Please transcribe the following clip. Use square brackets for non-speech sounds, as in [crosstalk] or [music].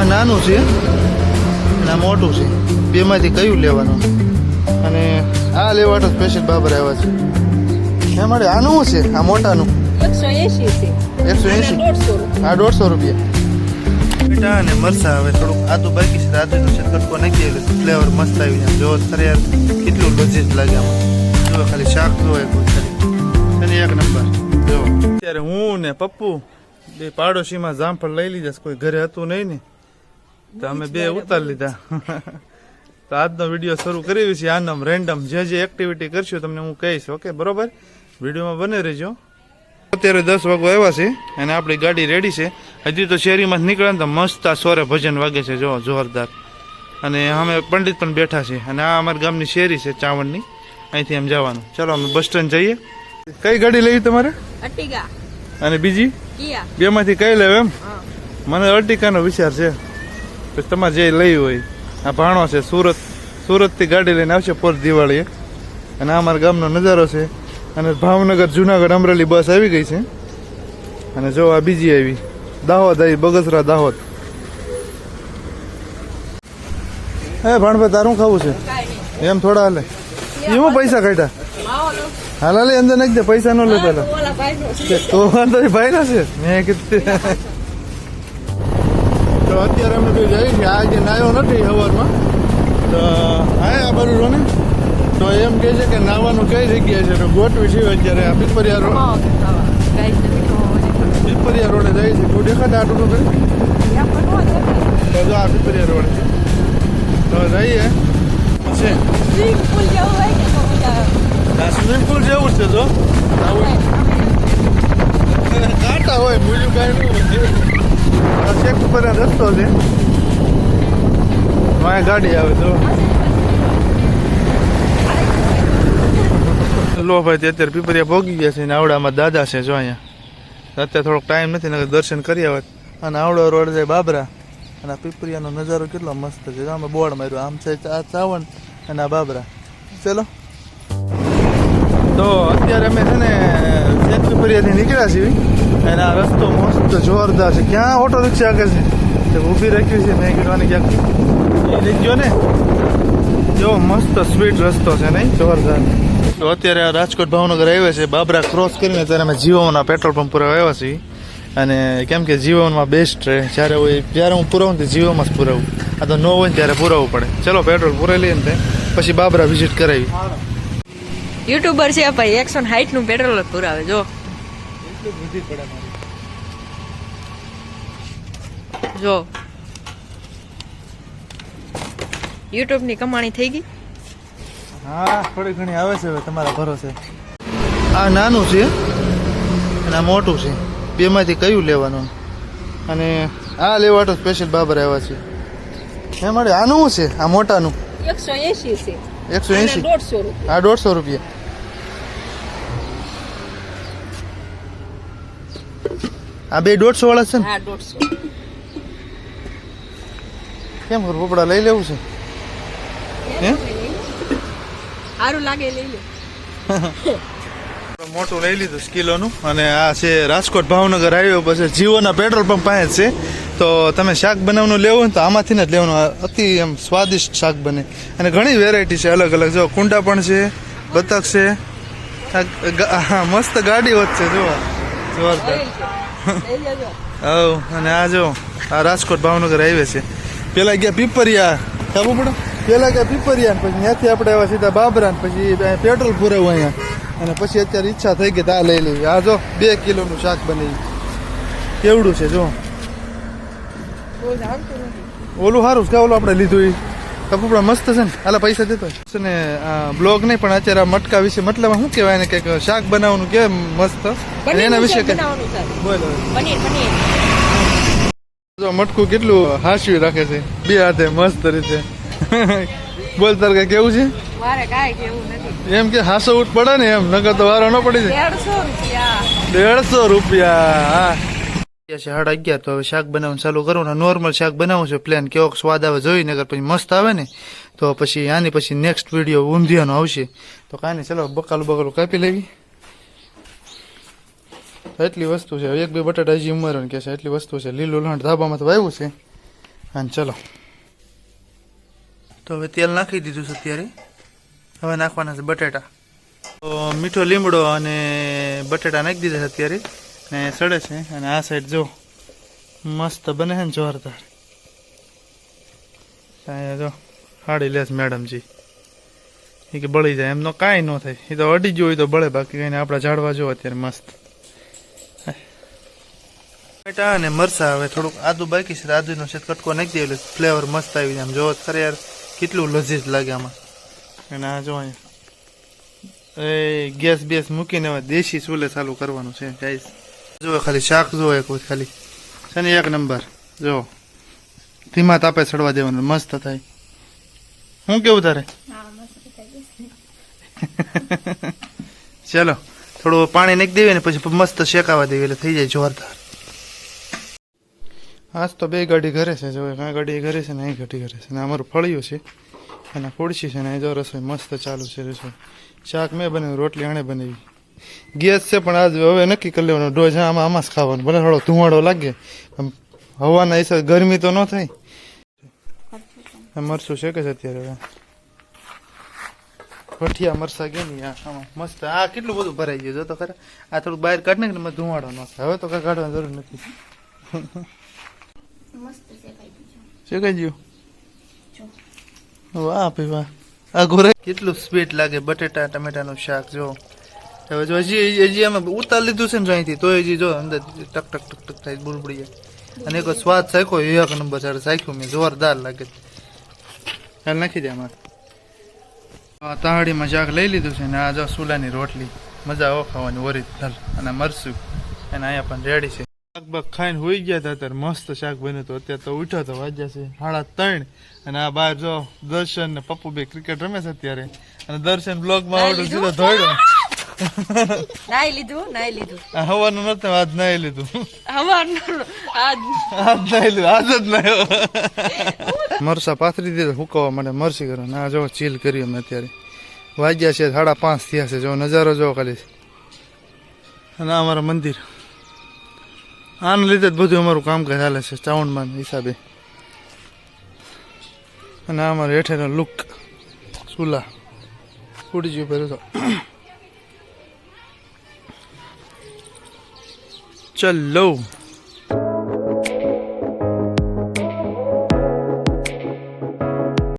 આ નાનું છે અને આ મોટું છે. બેમાંથી કયું લેવાનું? અને આ લેવા તો સ્પેશિયલ બાબર આવ્યા છે. એ માટે આનું છે? આ મોટાનું? એકસો છે એકસો એંશી. આ દોઢસો રૂપિયા. બેટા અને મરસા હવે થોડુંક આદુ બાકી છે. આદુ છે કટકો નાખી એટલે ફ્લેવર મસ્ત આવી જાય. જો ખરે યાર કેટલું લજીજ લાગે આમાં. જો ખાલી શાક જોવે કોઈ ખાલી. અને એક નંબર. જો. અત્યારે હું ને પપ્પુ બે પાડોશીમાં જામફળ લઈ લીધા. કોઈ ઘરે હતું નહીં ને. તો અમે બે ઉતાર લીધા. [laughs] તો આજનો વીડિયો શરૂ કરી છે આનમ રેન્ડમ જે જે એક્ટિવિટી કરશું તમને હું કહીશ ઓકે બરોબર? વિડીયોમાં બને રહેજો. અત્યારે દસ વાગો આવ્યા છે અને આપણી ગાડી રેડી છે. હજી તો શેરીમાં નીકળે તો મસ્ત આ સોરે ભજન વાગે છે જો જોરદાર. અને અમે પંડિત પણ બેઠા છે અને આ અમારા ગામની શેરી છે ચાવણની. અહીંથી એમ જવાનું. ચલો અમે બસ સ્ટેન્ડ જઈએ. કઈ ગાડી લેવી તમારે? અને બીજી? બે બેમાંથી કઈ લેવ એમ? મને અર્ટિકાનો વિચાર છે. પછી તમારે જે લઈ હોય આ ભાણો છે સુરત સુરતથી ગાડી લઈને આવશે પોર દિવાળીએ. અને આ અમારા ગામનો નજારો છે. અને ભાવનગર જુનાગઢ અમરેલી બસ આવી ગઈ છે. અને જો આ બીજી આવી દાહોદ આવી બગસરા દાહોદ. હે ભાણભાઈ તારું ખાવું છે? એમ થોડા હાલે. એવું પૈસા કાઢ્યા? હાલ હાલે અંદર નાખી દે પૈસા ન લે પેલા. તો નહીં, ભાઈ ના છે. મેં કીધું તો અત્યારે અમે તો જઈએ છીએ. આજે નાયો નથી સવારમાં તો હા આ બાજુ જો ને તો એમ કહે છે કે નાવાનું કઈ જગ્યાએ છે? તો ગોઠવી છે અત્યારે. આ પીપરિયા રોડ. પીપરિયા રોડે જાય છે તું દેખાતા આટલું તો કરી? તો જો આ પીપરિયા રોડ છે. તો જઈએ. છે. સ્વિમિંગ પુલ જેવું છે જો. [laughs] કાંટા હોય બીજું કાંઈ ન હોય આ શેક ઉપર આ રસ્તો છે. વાંહે ગાડી આવે તો. લો ભાઈ અત્યારે પીપરિયા ભોગી ગયા છે ને આવડામાં દાદા છે જો અહીંયા. અત્યારે થોડોક ટાઈમ નથી ને દર્શન કરી આવે અને આવડો રોડ જાય બાબરા. અને પીપરિયાનો નજારો કેટલો મસ્ત છે. આમાં બોર્ડ માર્યું, આમ છે આ ચાવણ અને આ બાબરા. ચલો. તો અત્યારે અમે છે ને શેખ પીપરિયાથી નીકળ્યા છીએ અને આ રસ્તો મસ્ત જોરદાર છે. ક્યાં ઓટો રિક્ષા આગળ છે? તે ઊભી રાખી છે, મેં કીધવાની ક્યાંક એ ગયો ને. જો મસ્ત સ્વીટ રસ્તો છે નહીં જોરદાર. તો અત્યારે આ રાજકોટ ભાવનગર આવ્યા છે, બાબરા ક્રોસ કરીને ત્યારે અમે જીઓના પેટ્રોલ પંપ પર આવ્યા છીએ. અને કેમ કે જીવનમાં બેસ્ટ રહે જ્યારે હોય જ્યારે હું પુરાવું ને જીવોમાં જ પુરાવું. આ તો ન હોય ત્યારે પુરાવવું પડે. ચલો પેટ્રોલ પુરાઈ લઈએ ને તે. પછી બાબરા વિઝિટ કરાવી. યુટ્યુબર છે ભાઈ એકસો હાઈટનું પેટ્રોલ જ પુરાવે જો. જો. યુટ્યુબની કમાણી થઈ ગઈ? હા થોડી ઘણી આવે છે હવે તમારા ભરોસે. આ નાનું છે અને આ મોટું છે. બેમાંથી કયું લેવાનું? અને આ લેવા તો સ્પેશિયલ બાબર આવ્યા છે. એ માટે આનું શું છે આ મોટાનું. એકસો એસી છે. એકસો એસી દોઢસો રૂપિયા. આ દોઢસો રૂપિયા. આ બે દોઢસો વાળા છે ને? હા દોઢસો. કેમ કરું પોપડા લઈ લેવું છે? હે? સારું લાગે લઈ લો. [laughs] મોટું લઈ લીધું કિલોનું અને આ છે રાજકોટ ભાવનગર હાઈવે પછી જીઓના પેટ્રોલ પંપ પાસે છે. તો તમે શાક બનાવવાનું લેવું ને તો આમાંથી જ લેવાનું. અતિ એમ સ્વાદિષ્ટ શાક બને. અને ઘણી વેરાયટી છે અલગ અલગ. જો કુંડા પણ છે બતક છે. મસ્ત ગાડી વચ્ચે છે જો જોરદાર. હવ અને આ જો આ રાજકોટ ભાવનગર હાઈવે છે. પેલા ગયા પીપરિયા ખબર પડે? પેલા ગયા પીપરિયા ને પછી ત્યાંથી આપણે આવ્યા સીધા બાબરા ને પછી પેટ્રોલ પૂરાવું અહીંયા. અને પછી અત્યારે ઈચ્છા થઈ ગઈ તા આ લઈ લેવી આ જો બે કિલોનું શાક બની કેવડું છે જો? ઓલું સારું કે ઓલું આપણે લીધું એ કપડા મસ્ત છે ને? આલા પૈસા દેતો છે ને આ બ્લોગ નહીં પણ અત્યારે મટકા વિશે મતલબ શું કહેવાય ને કંઈક શાક બનાવવાનું કે મસ્ત? એના વિશે બોલો જો મટકું કેટલું હાસ્યું રાખે છે? બે હાથે મસ્ત રીતે. બોલ તાર કઈ કેવું છે? એમ કે હાસો ઉઠ પડે ને એમ નકર તો વારો ન પડી જાય. દેડસો રૂપિયા. દેડસો રૂપિયા હા. સાડા અગિયાર તો હવે શાક બનાવવાનું ચાલુ કરું ને નોર્મલ શાક બનાવું છે પ્લેન કેવો સ્વાદ આવે જોઈ નગર પછી મસ્ત આવે ને તો પછી આની પછી નેક્સ્ટ વીડિયો ઊંધિયાનો આવશે. તો કાંઈ નહીં ચલો બકાલું બકાલું કાપી લેવી. એટલી વસ્તુ છે એક બે બટાટા હજી ઉમેરવાનું કે છે એટલી વસ્તુ છે. લીલું લણ ધાબામાં તો વાવ્યું છે. અને ચલો. તો હવે તેલ નાખી દીધું છે અત્યારે. હવે નાખવાના છે બટેટા. તો મીઠો લીમડો અને બટેટા નાખી દીધા છે અત્યારે. ને સડે છે અને આ સાઈડ જો મસ્ત બને છે ને જોરદાર. જો હાડી લેસ મેડમજી. એ કે બળી જાય, એમનો કાંઈ ન થાય. એ તો અડી હોય તો બળે, બાકી કઈ આપણા ઝાડવા જો અત્યારે મસ્ત. બેટા અને મરસા હવે થોડુંક આદુ બાકી છે આદુનો છે કટકો નાખી દે એટલે ફ્લેવર મસ્ત આવી જાય. આમ જોવો ખરે યાર કેટલું લજીજ લાગે આમાં. અને આ જો અહીંયા. એ ગેસ બેસ મૂકીને હવે દેશી ચૂલે ચાલુ કરવાનું છે, ગાઈસ. જો ખાલી શાક જો એક વખત ખાલી. છે ને એક નંબર. જો. ધીમા તાપે ચડવા દેવાનું. મસ્ત થાય. શું કેવું તારે? [laughs] ચલો. થોડું પાણી નાખી દેવી ને પછી મસ્ત શેકાવા દેવી એટલે થઈ જાય જોરદાર. આજ તો બે ગાડી ઘરે છે જો આ ગાડી ઘરે છે ને અહીં ગાડી ઘરે છે. ને અમારું ફળિયું છે. અને ખુરશી છે ને અહીં જો રસોઈ મસ્ત ચાલુ છે રસોઈ. શાક મેં બનાવ્યું રોટલી આણે બનાવી. ગેસ છે પણ આજ હવે નક્કી કરી લેવાનું. ડોઝ આમાં આમાં જ ખાવાનું. ભલે થોડો ધુમાડો લાગે હવાના હિસાબે ગરમી તો ન થાય. મરસું છે કે છે અત્યારે ભઠિયા મરસા કે નહીં? આમાં મસ્ત. આ કેટલું બધું ભરાઈ ગયું જો તો ખરા. આ થોડું બહાર કાઢ નાખ ને ધુમાડો ન હવે તો કાંઈ કાઢવાની જરૂર નથી. શેકાઈ ગયું? વાહ ભાઈ વાહ. આ ઘોરે કેટલું સ્વીટ લાગે. બટેટા ટમેટાનું શાક જો. જો હજી હજી અમે ઉતાર લીધું છે ને અહીંથી તો હજી જો અંદર ટક ટક ટક ટક થાય બુડબુડી જાય. અને એક સ્વાદ સાખ્યો એક નંબર સારું સાખ્યું મેં જોરદાર લાગે હાલ નાખી દે અમારે. તાહડીમાં શાક લઈ લીધું છે ને આ જો સુલાની રોટલી. મજા આવો ખાવાની ઓરિજિનલ અને મરસું અને અહીંયા પણ રેડી છે. શાક બાક ખાઈને હોઈ ગયા હતા અત્યારે મસ્ત શાક બન્યું હતું. અત્યારે તો ઉઠ્યો તો વાજ્યા છે સાડા ત્રણ. અને આ બહાર જો દર્શન ને પપ્પુ બે ક્રિકેટ રમે છે અત્યારે. અને દર્શન બ્લોગમાં આવડું સીધો ધોડ્યો નાઈ લીધું નાઈ લીધું આ હવાનું નતું આજ નાઈ લીધું હવારનું આજ આજ નાઈ લીધું આજ જ નાયો મરસા પાથરી દીધા હુકવવા માટે મરસી કરો ના જો ચીલ કરી અમે અત્યારે વાગ્યા છે સાડા પાંચ થયા છે જો નજારો જો ખાલી અને આ અમારું મંદિર આને લીધે જ બધું અમારું કામકાજ ચાલે છે ચાવણમાં હિસાબે અને આ અમારો હેઠેનો લુક ચૂલા ઉડી ગયું પહેલું તો ચલો